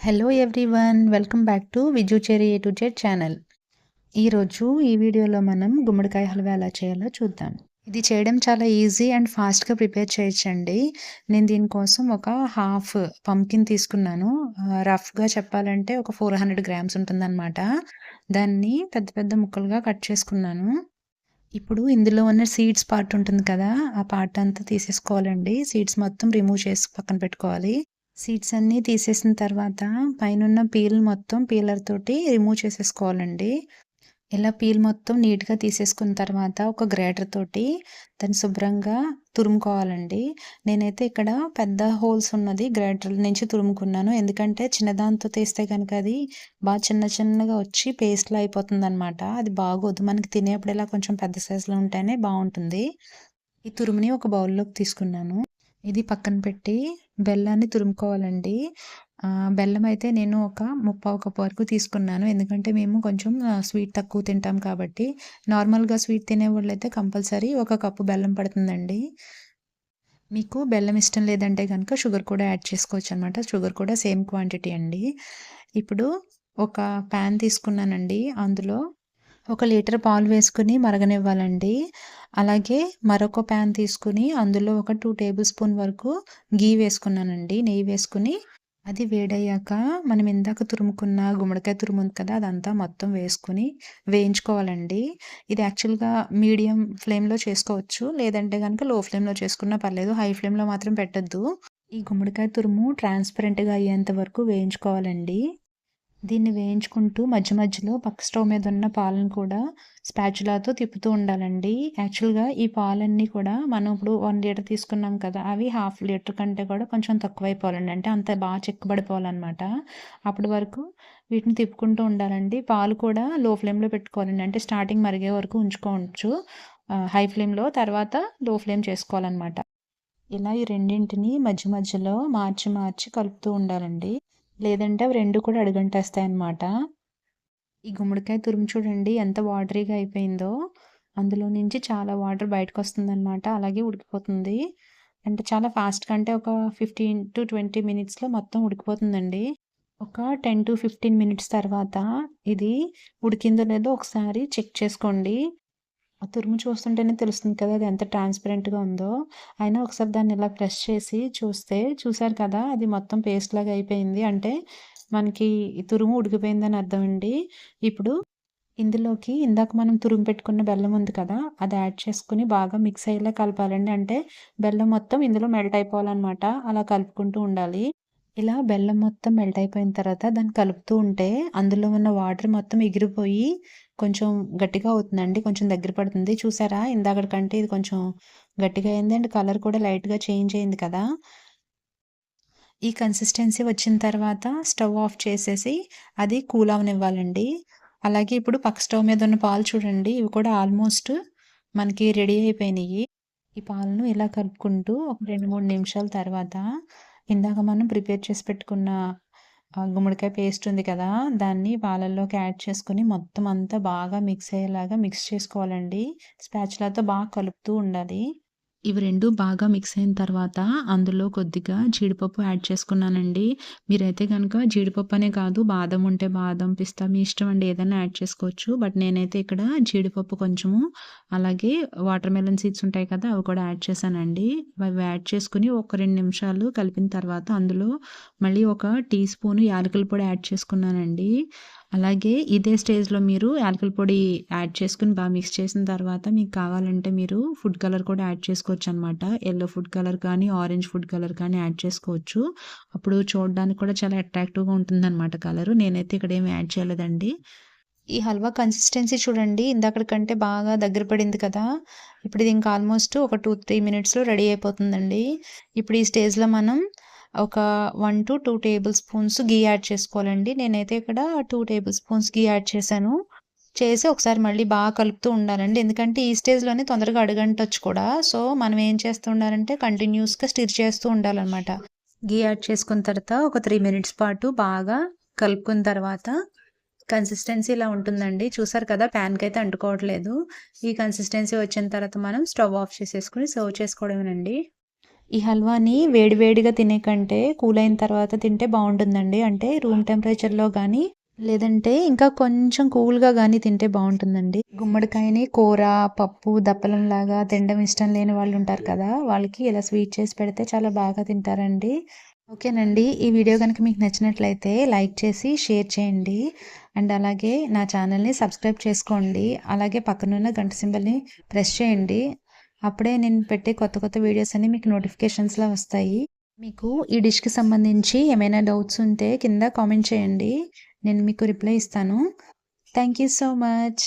Hello everyone welcome back to Viju cherry A to Z channel ఈరోజు ఈ వీడియోలో మనం గుమ్మడికాయ హల్వా ఎలా చేయాలో చూద్దాం. ఇది చేయడం చాలా ఈజీ అండ్ ఫాస్ట్గా ప్రిపేర్ చేయొచ్చండి. నేను దీనికోసం ఒక హాఫ్ పంకిన్ తీసుకున్నాను. రఫ్గా చెప్పాలంటే ఒక ఫోర్ హండ్రెడ్ గ్రామ్స్ ఉంటుందన్నమాట. దాన్ని పెద్ద పెద్ద ముక్కలుగా కట్ చేసుకున్నాను. ఇప్పుడు ఇందులో ఉన్న సీడ్స్ పార్ట్ ఉంటుంది కదా ఆ పార్ట్ అంతా తీసేసుకోవాలండి. సీడ్స్ మొత్తం రిమూవ్ చేసి పక్కన పెట్టుకోవాలి. సీడ్స్ అన్నీ తీసేసిన తర్వాత పైనున్న పీల్ మొత్తం పీలర్ తోటి రిమూవ్ చేసేసుకోవాలండి. ఇలా పీల్ మొత్తం నీట్గా తీసేసుకున్న తర్వాత ఒక గ్రేటర్ తోటి దాన్ని శుభ్రంగా తురుముకోవాలండి. నేనైతే ఇక్కడ పెద్ద హోల్స్ ఉన్నది గ్రేటర్ నుంచి తురుముకున్నాను. ఎందుకంటే చిన్నదాంతో తీస్తే కనుక అది బాగా చిన్న చిన్నగా వచ్చి పేస్ట్లో అయిపోతుంది అనమాట అది బాగోదు. మనకి తినేప్పుడు ఇలా కొంచెం పెద్ద సైజులో ఉంటేనే బాగుంటుంది. ఈ తురుముని ఒక బౌల్లోకి తీసుకున్నాను. ఇది పక్కన పెట్టి బెల్లాన్ని తురుముకోవాలండి. బెల్లం అయితే నేను ఒక ముప్పావు కప్పు వరకు తీసుకున్నాను. ఎందుకంటే మేము కొంచెం స్వీట్ తక్కువ తింటాం కాబట్టి నార్మల్గా స్వీట్ తినే అయితే కంపల్సరీ ఒక కప్పు బెల్లం పడుతుందండి. మీకు బెల్లం ఇష్టం లేదంటే కనుక షుగర్ కూడా యాడ్ చేసుకోవచ్చు అనమాట షుగర్ కూడా సేమ్ క్వాంటిటీ అండి. ఇప్పుడు ఒక ప్యాన్ తీసుకున్నానండి. అందులో ఒక లీటర్ పాలు వేసుకుని మరగనివ్వాలండి. అలాగే మరొక ప్యాన్ తీసుకుని అందులో ఒక టూ టేబుల్ స్పూన్ వరకు గీ వేసుకున్నానండి. నెయ్యి వేసుకుని అది వేడయ్యాక మనం ఇందాక తురుముకున్న గుమ్మడికాయ తురుము కదా అదంతా మొత్తం వేసుకుని వేయించుకోవాలండి. ఇది యాక్చువల్గా మీడియం ఫ్లేమ్లో చేసుకోవచ్చు. లేదంటే కనుక లో ఫ్లేమ్లో చేసుకున్నా పర్లేదు హై ఫ్లేమ్లో మాత్రం పెట్టద్దు. ఈ గుమ్మడికాయ తురుము ట్రాన్స్పరెంట్గా అయ్యేంత వరకు వేయించుకోవాలండి. దీన్ని వేయించుకుంటూ మధ్య మధ్యలో పక్క స్టవ్ మీద ఉన్న పాలను కూడా స్పాచులాతో తిప్పుతూ ఉండాలండి. యాక్చువల్గా ఈ పాలన్నీ కూడా మనం ఇప్పుడు వన్ లీటర్ తీసుకున్నాం కదా అవి హాఫ్ లీటర్ కంటే కూడా కొంచెం తక్కువైపోవాలండి. అంటే అంత బాగా చెక్కబడిపోవాలన్నమాట. అప్పటి వరకు వీటిని తిప్పుకుంటూ ఉండాలండి. పాలు కూడా లో ఫ్లేమ్లో పెట్టుకోవాలండి. అంటే స్టార్టింగ్ మరిగే వరకు ఉంచుకోవచ్చు. హై ఫ్లేమ్లో తర్వాత లో ఫ్లేమ్ చేసుకోవాలన్నమాట. ఇలా ఈ రెండింటిని మధ్య మధ్యలో మార్చి మార్చి కలుపుతూ ఉండాలండి. లేదంటే అవి రెండు కూడా అడుగంటేస్తాయి అన్నమాట ఈ గుమ్మడికాయ తురుము చూడండి ఎంత వాటరీగా అయిపోయిందో. అందులో నుంచి చాలా వాటర్ బయటకు వస్తుందన్నమాట అలాగే ఉడికిపోతుంది. అంటే చాలా ఫాస్ట్గా అంటే ఒక ఫిఫ్టీన్ టు ట్వంటీ మినిట్స్లో మొత్తం ఉడికిపోతుందండి. ఒక టెన్ టు ఫిఫ్టీన్ మినిట్స్ తర్వాత ఇది ఉడికిందో లేదో ఒకసారి చెక్ చేసుకోండి. తురుము చూస్తుంటేనే తెలుస్తుంది కదా అది ఎంత ట్రాన్స్పరెంట్గా ఉందో. అయినా ఒకసారి దాన్ని ఇలా ప్రెస్ చేసి చూస్తే చూసారు కదా అది మొత్తం పేస్ట్ లాగా అయిపోయింది. అంటే మనకి తురుము ఉడికిపోయిందని అర్థం అండి. ఇప్పుడు ఇందులోకి ఇందాక మనం తురుము పెట్టుకున్న బెల్లం ఉంది కదా అది యాడ్ చేసుకుని బాగా మిక్స్ అయ్యేలా కలపాలండి. అంటే బెల్లం మొత్తం ఇందులో మెల్ట్ అయిపోవాలన్నమాట. అలా కలుపుకుంటూ ఉండాలి. ఇలా బెల్లం మొత్తం మెల్ట్ అయిపోయిన తర్వాత దాన్ని కలుపుతూ ఉంటే అందులో ఉన్న వాటర్ మొత్తం ఎగిరిపోయి కొంచెం గట్టిగా అవుతుందండి కొంచెం దగ్గర పడుతుంది. చూసారా? ఇందాకటి కంటే ఇది కొంచెం గట్టిగా అయింది అండ్ కలర్ కూడా లైట్గా చేంజ్ అయింది కదా? ఈ కన్సిస్టెన్సీ వచ్చిన తర్వాత స్టవ్ ఆఫ్ చేసేసి అది కూల్ అవనివ్వాలండి. అలాగే ఇప్పుడు పక్క స్టవ్ మీద ఉన్న పాలు చూడండి ఇవి కూడా ఆల్మోస్ట్ మనకి రెడీ అయిపోయినాయి. ఈ పాలను ఇలా కలుపుకుంటూ ఒక రెండు మూడు నిమిషాల తర్వాత ఇందాక మనం ప్రిపేర్ చేసి పెట్టుకున్న గుమ్మడికాయ పేస్ట్ ఉంది కదా దాన్ని పాలల్లోకి యాడ్ చేసుకుని మొత్తం అంతా బాగా మిక్స్ అయ్యేలాగా మిక్స్ చేసుకోవాలండి. స్పాచులాతో బాగా కలుపుతూ ఉండాలి. ఇవి రెండు బాగా మిక్స్ అయిన తర్వాత అందులో కొద్దిగా జీడిపప్పు యాడ్ చేసుకున్నానండి. మీరైతే కనుక జీడిపప్పు అనే కాదు బాదం ఉంటే బాదం పిస్తా మీ ఇష్టం అండి ఏదైనా యాడ్ చేసుకోవచ్చు. బట్ నేనైతే ఇక్కడ జీడిపప్పు కొంచెము అలాగే వాటర్ మెలన్ సీడ్స్ ఉంటాయి కదా అవి కూడా యాడ్ చేశానండి. అవి యాడ్ చేసుకుని ఒక రెండు నిమిషాలు కలిపిన తర్వాత అందులో మళ్ళీ ఒక టీ స్పూన్ యాలకుల పొడి యాడ్ చేసుకున్నానండి. అలాగే ఇదే స్టేజ్లో మీరు యాలకుల పొడి యాడ్ చేసుకుని బాగా మిక్స్ చేసిన తర్వాత మీకు కావాలంటే మీరు ఫుడ్ కలర్ కూడా యాడ్ చేసుకోవచ్చు అనమాట ఎల్లో ఫుడ్ కలర్ కానీ ఆరెంజ్ ఫుడ్ కలర్ కానీ యాడ్ చేసుకోవచ్చు. అప్పుడు చూడడానికి కూడా చాలా అట్రాక్టివ్గా ఉంటుందన్నమాట కలరు. నేనైతే ఇక్కడ ఏమి యాడ్ చేయలేదండి. ఈ హల్వా కన్సిస్టెన్సీ చూడండి. ఇందాక కంటే బాగా దగ్గర పడింది కదా. ఇప్పుడు ఇది ఇంకా ఆల్మోస్ట్ ఒక టూ త్రీ మినిట్స్లో రెడీ అయిపోతుందండి. ఇప్పుడు ఈ స్టేజ్లో మనం ఒక one two two tablespoons ghee add చేసుకోవాలండి. నేనైతే ఇక్కడ two tablespoons ghee add చేశాను. చేసి ఒకసారి మళ్ళీ బాగా కలుపుతూ ఉండాలండి. ఎందుకంటే ఈ స్టేజ్లోనే తొందరగా అడుగంటొచ్చు కూడా. సో మనం ఏం చేస్తూ ఉండాలంటే కంటిన్యూస్గా స్టిర్ చేస్తూ ఉండాలన్నమాట. గీ యాడ్ చేసుకున్న తర్వాత ఒక త్రీ మినిట్స్ పాటు బాగా కలుపుకున్న తర్వాత కన్సిస్టెన్సీ ఇలా ఉంటుందండి. చూసారు కదా ప్యాన్కి అయితే అంటుకోవట్లేదు. ఈ కన్సిస్టెన్సీ వచ్చిన తర్వాత మనం స్టవ్ ఆఫ్ చేసేసుకుని సర్వ్ చేసుకోవడమేనండి. ఈ హల్వాని వేడివేడిగా తినే కంటే కూల్ అయిన తర్వాత తింటే బాగుంటుందండి. అంటే రూమ్ టెంపరేచర్లో కానీ లేదంటే ఇంకా కొంచెం కూల్గా కానీ తింటే బాగుంటుందండి. గుమ్మడికాయని కూర పప్పు దప్పలంలాగా తినడం ఇష్టం లేని వాళ్ళు ఉంటారు కదా వాళ్ళకి ఇలా స్వీట్ చేసి పెడితే చాలా బాగా తింటారండి. ఓకేనండి. ఈ వీడియో కనుక మీకు నచ్చినట్లయితే లైక్ చేసి షేర్ చేయండి. అండ్ అలాగే నా ఛానల్ని సబ్స్క్రైబ్ చేసుకోండి. అలాగే పక్కనున్న గంట సింబల్ని ప్రెస్ చేయండి. అప్పుడే నేను పెట్టే కొత్త కొత్త వీడియోస్ అన్ని మీకు నోటిఫికేషన్స్లో వస్తాయి. మీకు ఈ డిష్కి సంబంధించి ఏమైనా డౌట్స్ ఉంటే కింద కామెంట్ చేయండి. నేను మీకు రిప్లై ఇస్తాను. Thank you so much